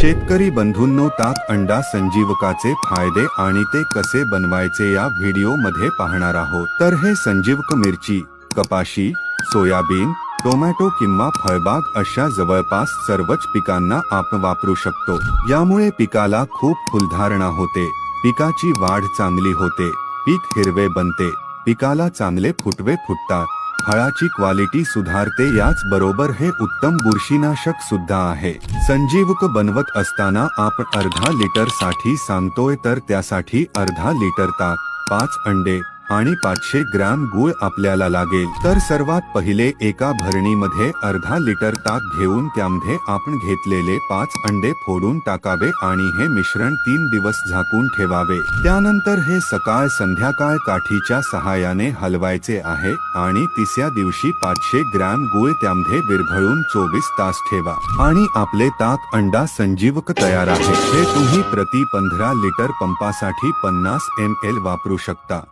शेतकरी बंधूंनो ताक अंडा संजीवकाचे फायदे आणि ते कसे बनवायचे या व्हिडिओमध्ये पाहणार आहोत. तर हे संजीवक मिरची कपाशी सोयाबीन टोमॅटो किंवा फळबाग अशा जवळपास सर्वच पिकांना आपण वापरू शकतो. यामुळे पिकाला खूप फुलधारणा होते. पिकाची वाढ चांगली होते. पीक हिरवे बनते. पिकाला चांगले फुटवे फुटतात. फळाची क्वालिटी सुधारते याच बरोबर हे उत्तम बुरशीनाशक सुद्धा आहे. संजीवक बनवत असताना आपण अर्धा लिटरसाठी सांगतोय तर त्यासाठी अर्धा लिटर ताक पाच अंडे आणि पाचशे ग्रॅम गूळ आपल्याला लागेल. तर सर्वात पहिले एका भरणीमध्ये अर्धा लिटर ताक घेऊन त्यामध्ये आपण घेतलेले पाच अंडे फोडून टाकावे आणि हे मिश्रण तीन दिवस झाकून ठेवावे. त्यानंतर हे सकाळ संध्याकाळ काठीच्या सहाय्याने हलवायचे आहे आणि तिसऱ्या दिवशी पाचशे ग्रॅम गूळ त्यामध्ये विरघळून चोवीस तास ठेवा. आणि आपले ताक अंडा संजीवक तयार आहे. हे तुम्ही प्रति पंधरा लिटर पंपासाठी पन्नास एम एल वापरू शकता.